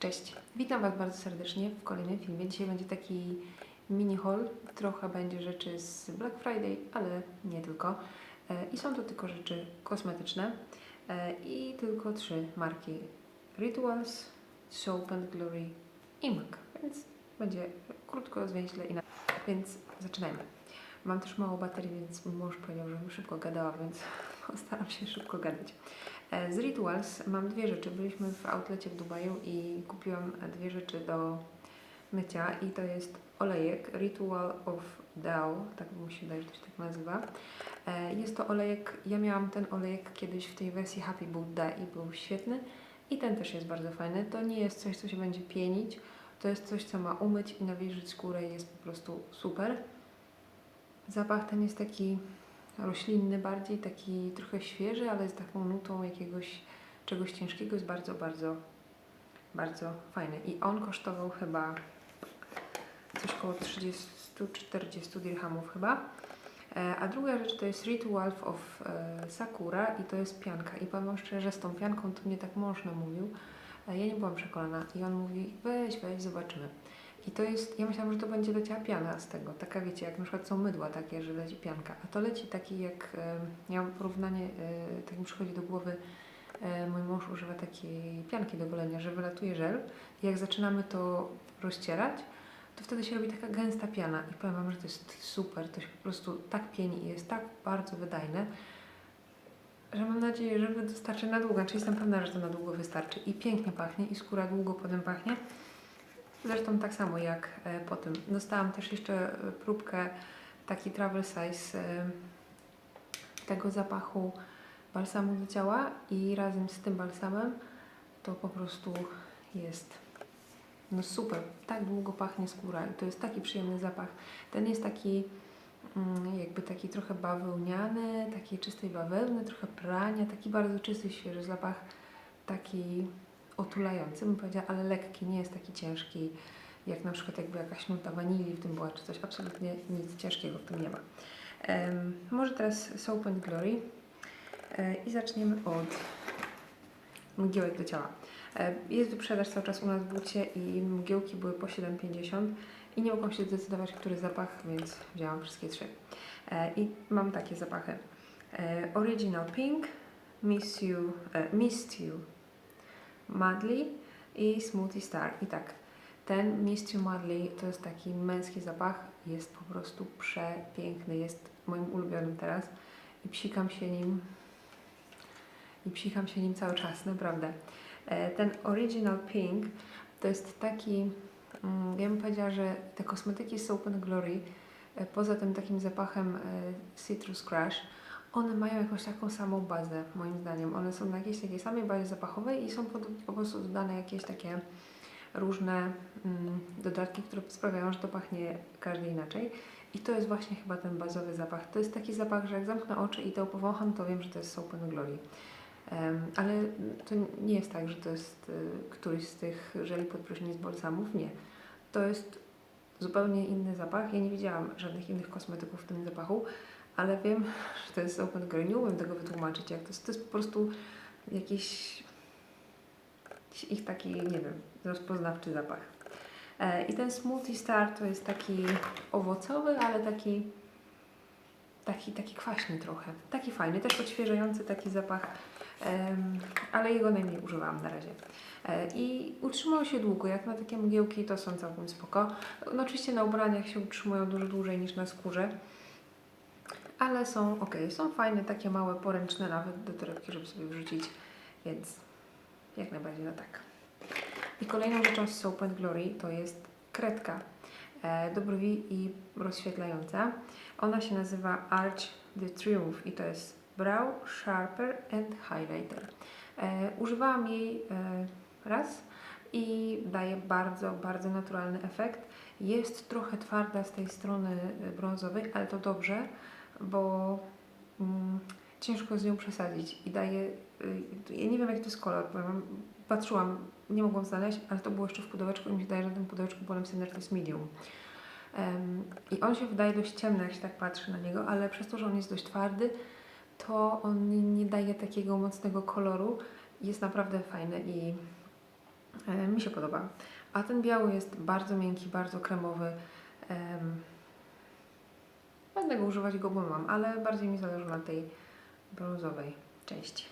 Cześć, witam Was bardzo serdecznie w kolejnym filmie. Dzisiaj będzie taki mini haul. Trochę będzie rzeczy z Black Friday, ale nie tylko. E, I są to tylko rzeczy kosmetyczne E, i tylko trzy marki. Rituals, Soap and Glory i MAC. Więc będzie krótko, zwięźle i na... Więc zaczynajmy. Mam też mało baterii, więc mąż powiedział, żebym szybko gadała, więc postaram się szybko gadać. E, Z Rituals mam dwie rzeczy. Byliśmy w outlecie w Dubaju i kupiłam dwie rzeczy do mycia i to jest olejek Ritual of Dao, tak mi się wydaje, że to się tak nazywa. E, Jest to olejek, ja miałam ten olejek kiedyś w tej wersji Happy Buddha i był świetny i ten też jest bardzo fajny. To nie jest coś, co się będzie pienić, to jest coś, co ma umyć i nawilżyć skórę i jest po prostu super. Zapach ten jest taki roślinny bardziej, taki trochę świeży, ale z taką nutą jakiegoś czegoś ciężkiego. Jest bardzo, bardzo, bardzo fajny. I on kosztował chyba coś koło 30-40 dirhamów chyba. E, A druga rzecz to jest Ritual of e, Sakura i to jest pianka. I powiem szczerze, że z tą pianką to mnie tak mąż namówił. Ja nie byłam przekonana i on mówi weź, weź, zobaczymy. I to jest, ja myślałam, że to będzie leciała piana z tego, taka wiecie, jak na przykład są mydła takie, że leci pianka, a to leci taki jak, ja mam porównanie, e, tak mi przychodzi do głowy, e, mój mąż używa takiej pianki do golenia, że wylatuje żel i jak zaczynamy to rozcierać, to wtedy się robi taka gęsta piana. I powiem Wam, że to jest super, to się po prostu tak pieni i jest tak bardzo wydajne, że mam nadzieję, że wystarczy na długo, czy jestem pewna, że to na długo wystarczy. I pięknie pachnie i skóra długo potem pachnie. Zresztą tak samo jak e, po tym. Dostałam też jeszcze e, próbkę, taki travel size e, tego zapachu balsamu do ciała i razem z tym balsamem to po prostu jest no super, tak długo pachnie skóra i to jest taki przyjemny zapach. Ten jest taki mm, jakby taki trochę bawełniany, takiej czystej bawełny, trochę prania, taki bardzo czysty, świeży zapach, taki otulający, bym powiedziała, ale lekki, nie jest taki ciężki, jak na przykład jakby jakaś nuta wanilii w tym była, czy coś, absolutnie nic ciężkiego w tym nie ma. Em, może teraz Soap and Glory e, i zaczniemy od mgiełek do ciała. E, Jest wyprzedaż cały czas u nas w bucie i mgiełki były po 7,50 i nie mogłam się zdecydować, który zapach, więc wzięłam wszystkie trzy. E, I mam takie zapachy. Original Pink, Miss You, e, Mist You, Madly i Smoothie Star. I tak, ten Mist You Madly to jest taki męski zapach, jest po prostu przepiękny, jest moim ulubionym teraz i psikam się nim i psikam się nim cały czas, naprawdę. E, Ten Original Pink to jest taki, mm, ja bym powiedziała, że te kosmetyki Soap and Glory, e, poza tym takim zapachem e, Citrus Crush, one mają jakąś taką samą bazę, moim zdaniem. One są na jakiejś takiej samej bazie zapachowej i są po, po prostu dodane jakieś takie różne mm, dodatki, które sprawiają, że to pachnie każdy inaczej. I to jest właśnie chyba ten bazowy zapach. To jest taki zapach, że jak zamknę oczy i to powącham, to wiem, że to jest Soap and Glory. Em, ale to nie jest tak, że to jest y, któryś z tych żeli pod prysznic balsamów. Nie. To jest zupełnie inny zapach. Ja nie widziałam żadnych innych kosmetyków w tym zapachu, ale wiem, że to jest Open Glory. Nie umiem tego wytłumaczyć, jak to jest. To jest po prostu jakiś ich taki, nie wiem, rozpoznawczy zapach. E, I ten Smoothie Star to jest taki owocowy, ale taki taki, taki kwaśny trochę. Taki fajny, też odświeżający taki zapach, ale jego najmniej używałam na razie. E, I utrzymują się długo, jak na takie mgiełki to są całkiem spoko. No oczywiście na ubraniach się utrzymują dużo dłużej niż na skórze, ale są ok, są fajne, takie małe, poręczne nawet do torebki, żeby sobie wrzucić, więc jak najbardziej no tak. I kolejną rzeczą z Soap and Glory to jest kredka e, do brwi i rozświetlająca. Ona się nazywa Arch the Triumph i to jest Brow Sharper and Highlighter. E, używałam jej e, raz i daje bardzo, bardzo naturalny efekt. Jest trochę twarda z tej strony e, brązowej, ale to dobrze, bo mm, ciężko z nią przesadzić i daje, y, ja nie wiem jaki to jest kolor, powiem, patrzyłam, nie mogłam znaleźć, ale to było jeszcze w pudełeczku i mi się wydaje, że na tym pudełeczku że to jest medium. Em, I on się wydaje dość ciemny, jak się tak patrzy na niego, ale przez to, że on jest dość twardy, to on nie, daje takiego mocnego koloru. Jest naprawdę fajny i E, mi się podoba. A ten biały jest bardzo miękki, bardzo kremowy. Em, będę go używać go, bo mam, ale bardziej mi zależy na tej brązowej części.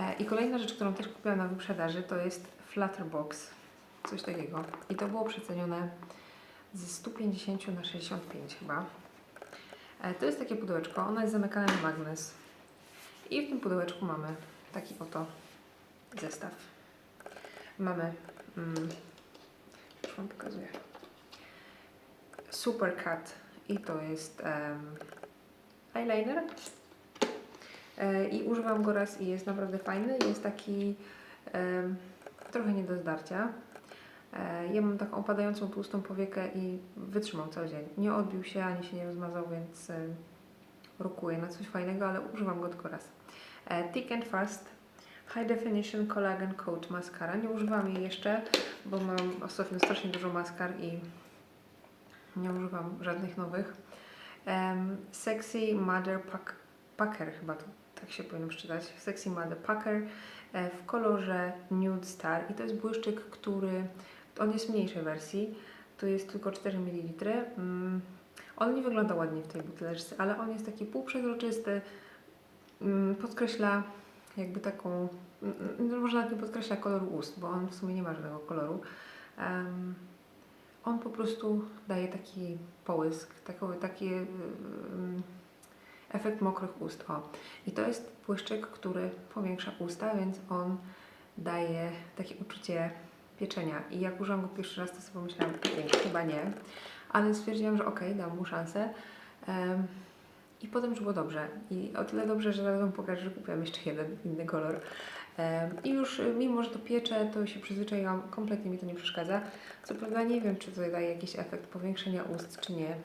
E, I kolejna rzecz, którą też kupiłam na wyprzedaży, to jest Flutterbox. Coś takiego. I to było przecenione ze 150 na 65 chyba. E, To jest takie pudełeczko, ono jest zamykane na magnes. I w tym pudełeczku mamy taki oto zestaw. Mamy, mm, już Wam pokazuję, Super Cut i to jest eyeliner. E, I używam go raz i jest naprawdę fajny. Jest taki trochę nie do zdarcia. E, Ja mam taką opadającą tłustą powiekę i wytrzymał cały dzień. Nie odbił się ani się nie rozmazał, więc rokuje na coś fajnego, ale używam go tylko raz. E, Thick and Fast High Definition Collagen Coat Mascara. Nie używam jej jeszcze, bo mam ostatnio strasznie dużo maskar i nie używam żadnych nowych. Em, Sexy Mother Pack, Packer, chyba to tak się powinno przeczytać. Sexy Mother Packer e, w kolorze Nude Star i to jest błyszczyk, który on jest w mniejszej wersji. To jest tylko 4 ml. Mm, on nie wygląda ładnie w tej buteleczce, ale on jest taki półprzezroczysty. Mm, podkreśla jakby taką, no może nawet nie podkreśla koloru ust, bo on w sumie nie ma żadnego koloru. Em, on po prostu daje taki połysk, taką, taki mm, efekt mokrych ust. O. I to jest błyszczyk, który powiększa usta, więc on daje takie uczucie pieczenia. I jak użyłam go pierwszy raz, to sobie pomyślałam, "Ej, chyba nie, ale stwierdziłam, że okej, dam mu szansę. Em, I potem już było dobrze. I o tyle dobrze, że Wam pokażę, że kupiłam jeszcze jeden inny kolor. I już y, mimo, że to piecze, to się przyzwyczaiłam, kompletnie mi to nie przeszkadza. Co prawda nie wiem, czy to daje jakiś efekt powiększenia ust, czy nie.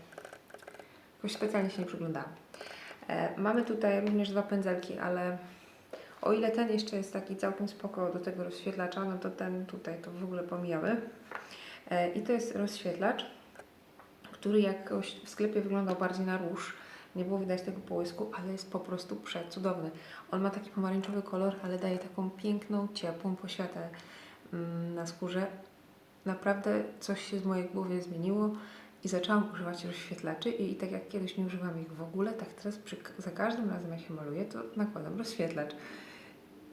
Jakoś specjalnie się nie przyglądałam. Mamy tutaj również dwa pędzelki, ale o ile ten jeszcze jest taki całkiem spoko do tego rozświetlacza, no to ten tutaj to w ogóle pomijamy. E, I to jest rozświetlacz, który jakoś w sklepie wyglądał bardziej na róż. Nie było widać tego połysku, ale jest po prostu przecudowny. On ma taki pomarańczowy kolor, ale daje taką piękną, ciepłą poświatę mm, na skórze. Naprawdę coś się z mojej głowy zmieniło i zaczęłam używać rozświetlaczy i, i tak jak kiedyś nie używam ich w ogóle, tak teraz przy, za każdym razem jak się maluję, to nakładam rozświetlacz.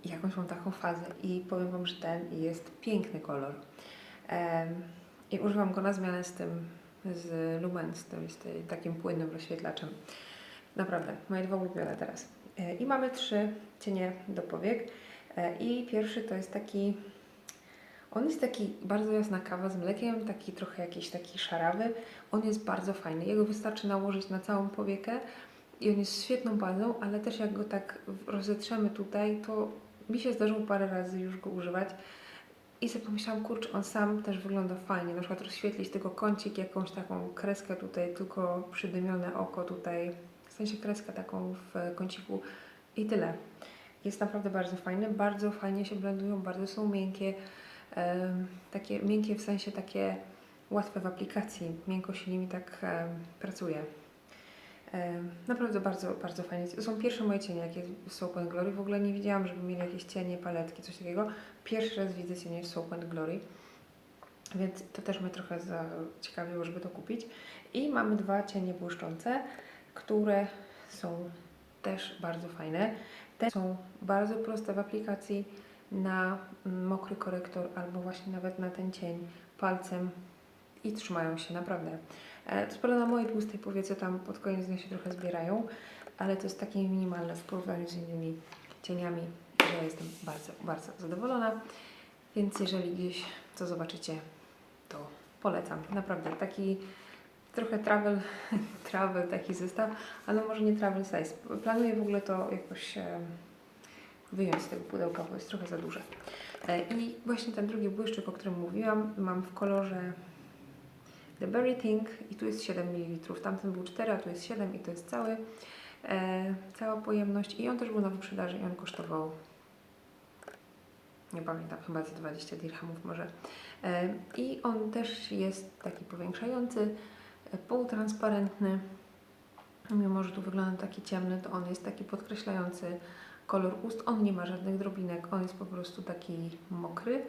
I jakąś mam taką fazę i powiem Wam, że ten jest piękny kolor. Em, I używam go na zmianę z tym, z Lumen, z tym, z tym takim płynnym rozświetlaczem. Naprawdę, moje dwa ulubione teraz. E, I mamy trzy cienie do powiek. E, I pierwszy to jest taki on jest taki bardzo jasna kawa z mlekiem, taki trochę jakiś taki szarawy. On jest bardzo fajny. Jego wystarczy nałożyć na całą powiekę i on jest świetną bazą, ale też jak go tak rozetrzemy tutaj, to mi się zdarzyło parę razy już go używać. I sobie pomyślałam, kurczę, on sam też wygląda fajnie. Na przykład rozświetlić tylko kącik, jakąś taką kreskę tutaj, tylko przydymione oko tutaj, w sensie kreskę taką w kąciku i tyle. Jest naprawdę bardzo fajny, bardzo fajnie się blendują, bardzo są miękkie. Takie miękkie w sensie takie łatwe w aplikacji. Miękko się nimi tak pracuje. Naprawdę bardzo, bardzo fajnie. To są pierwsze moje cienie, jakie z Soap and Glory. W ogóle nie widziałam, żeby mieli jakieś cienie, paletki, coś takiego. Pierwszy raz widzę cienie z Soap and Glory. Więc to też mnie trochę zaciekawiło, żeby to kupić. I mamy dwa cienie błyszczące, które są też bardzo fajne. Te są bardzo proste w aplikacji na mokry korektor albo właśnie nawet na ten cień palcem i trzymają się naprawdę. E, To prawda na mojej tłustej powiece tam pod koniec dnia się trochę zbierają, ale to jest takie minimalne w porównaniu z innymi cieniami, że ja jestem bardzo, bardzo zadowolona. Więc jeżeli gdzieś co zobaczycie, to polecam. Naprawdę taki trochę travel, travel taki zestaw, ale może nie travel size. Planuję w ogóle to jakoś em, wyjąć z tego pudełka, bo jest trochę za duże. E, I właśnie ten drugi błyszczyk, o którym mówiłam, mam w kolorze The Berry Thing i tu jest 7 ml. Tamten był 4, a tu jest 7 i to jest cały, e, cała pojemność. I on też był na wyprzedaży i on kosztował, nie pamiętam, chyba za 20 dirhamów może. E, I on też jest taki powiększający, e, półtransparentny. Mimo, że tu wygląda taki ciemny, to on jest taki podkreślający kolor ust. On nie ma żadnych drobinek, on jest po prostu taki mokry.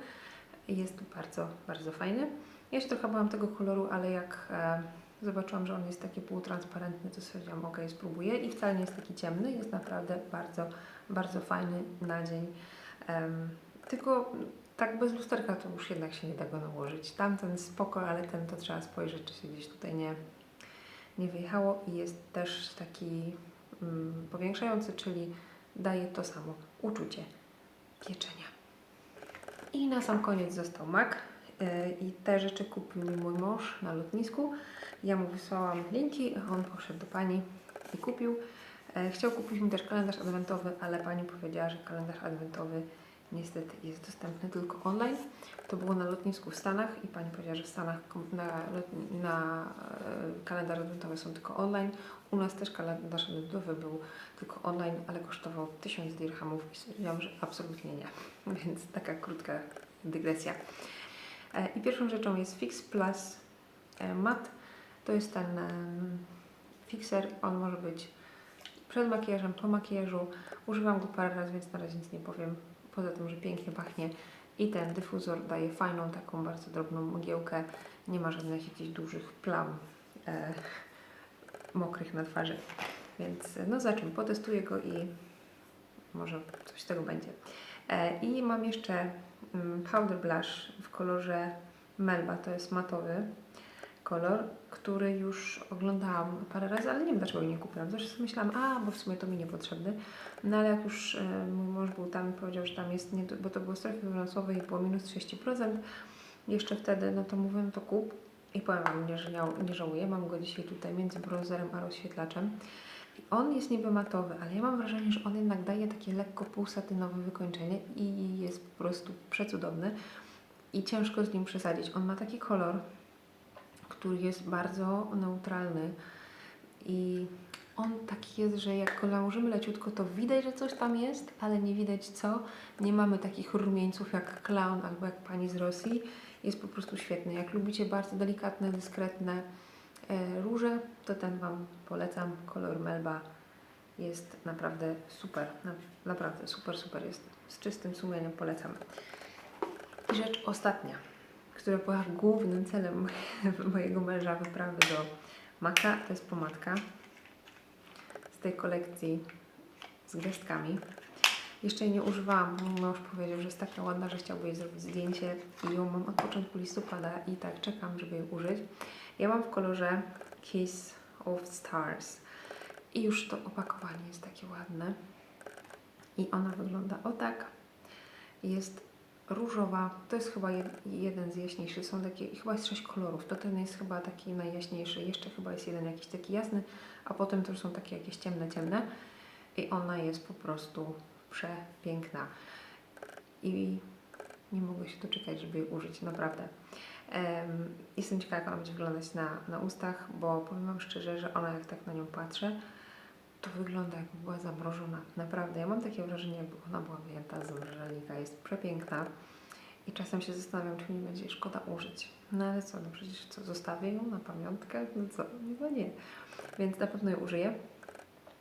Jest bardzo, bardzo fajny. Ja się trochę bałam tego koloru, ale jak e, zobaczyłam, że on jest taki półtransparentny, to stwierdziłam, ok, spróbuję. I wcale nie jest taki ciemny, jest naprawdę bardzo, bardzo fajny na dzień. Em, tylko tak bez lusterka to już jednak się nie da go nałożyć. Tamten spoko, ale ten to trzeba spojrzeć, czy się gdzieś tutaj nie, nie wyjechało. I jest też taki mm, powiększający, czyli daje to samo uczucie pieczenia. I na sam koniec został mak. Yy, I te rzeczy kupił mi mój mąż na lotnisku. Ja mu wysłałam linki, on poszedł do pani i kupił. E, Chciał kupić mi też kalendarz adwentowy, ale pani powiedziała, że kalendarz adwentowy niestety jest dostępny tylko online. To było na lotnisku w Stanach i pani powiedziała, że w Stanach na, na e, kalendarz adwentowy są tylko online. U nas też kalendarz adwentowy był tylko online, ale kosztował 1000 dirhamów i stwierdziłam, że absolutnie nie. Więc taka krótka dygresja. E, I pierwszą rzeczą jest Fix Plus e, Mat. To jest ten fixer. On może być przed makijażem, po makijażu. Używam go parę razy, więc na razie nic nie powiem. Poza tym, że pięknie pachnie. I ten dyfuzor daje fajną, taką bardzo drobną mgiełkę. Nie ma żadnych jakichś dużych plam e, mokrych na twarzy. Więc e, no za czym? Potestuję go i może coś z tego będzie. E, I mam jeszcze powder blush w kolorze Melba, to jest matowy kolor, który już oglądałam parę razy, ale nie wiem dlaczego go nie kupiłam. Zawsze sobie myślałam, a bo w sumie to mi niepotrzebny. No ale jak już e, mój mąż był tam i powiedział, że tam jest, nie, bo to było w strefie finansowej i było minus 30%, jeszcze wtedy, no to mówię, no to kup. I powiem Wam, nie, nie żałuję, mam go dzisiaj tutaj między brązerem a rozświetlaczem. I on jest niby matowy, ale ja mam wrażenie, że on jednak daje takie lekko półsatynowe wykończenie i jest po prostu przecudowny i ciężko z nim przesadzić. On ma taki kolor, który jest bardzo neutralny i on taki jest, że jak go nałożymy leciutko, to widać, że coś tam jest, ale nie widać co. Nie mamy takich rumieńców jak clown albo jak pani z Rosji. Jest po prostu świetny. Jak lubicie bardzo delikatne, dyskretne róże, to ten Wam polecam. Kolor Melba jest naprawdę super. Na, naprawdę super, super jest. Z czystym sumieniem polecam. I rzecz ostatnia, która była głównym celem mojego męża wyprawy do Maka, to jest pomadka z tej kolekcji z gwiazdkami. Jeszcze jej nie używałam, mąż powiedział, że jest taka ładna, że chciałby jej zrobić zdjęcie i ją mam od początku listopada i tak czekam, żeby jej użyć. Ja mam w kolorze Kiss of Stars. I już to opakowanie jest takie ładne. I ona wygląda o tak. Jest różowa, to jest chyba jed, jeden z jaśniejszych, są takie, chyba jest sześć kolorów, to ten jest chyba taki najjaśniejszy, jeszcze chyba jest jeden jakiś taki jasny, a potem to już są takie jakieś ciemne, ciemne. I ona jest po prostu przepiękna. I nie mogę się doczekać, żeby jej użyć, naprawdę. Em, jestem ciekawa, jak ona będzie wyglądać na, na ustach, bo powiem Wam szczerze, że ona jak tak na nią patrzę, to wygląda jakby była zamrożona. Naprawdę, ja mam takie wrażenie, jakby ona była wyjęta z zamrażalnika. Jest przepiękna i czasem się zastanawiam, czy mi będzie szkoda użyć. No ale co, no przecież co, zostawię ją na pamiątkę? No co, no nie. Więc na pewno ją użyję.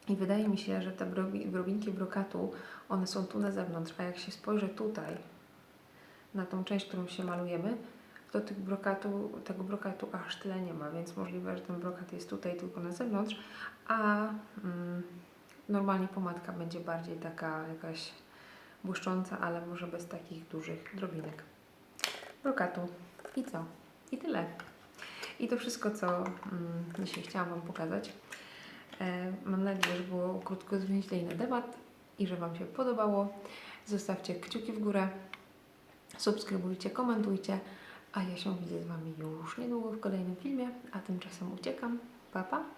I wydaje mi się, że te drobinki brokatu, one są tu na zewnątrz, a jak się spojrzę tutaj, na tą część, którą się malujemy, to tych brokatu, tego brokatu aż tyle nie ma, więc możliwe, że ten brokat jest tutaj tylko na zewnątrz, a mm, normalnie pomadka będzie bardziej taka jakaś błyszcząca, ale może bez takich dużych drobinek brokatu. I co? I tyle. I to wszystko, co mm, dzisiaj chciałam Wam pokazać. E, mam nadzieję, że było krótko zwięźlej temat i że Wam się podobało. Zostawcie kciuki w górę, subskrybujcie, komentujcie, a ja się widzę z Wami już niedługo w kolejnym filmie, a tymczasem uciekam. Pa, pa!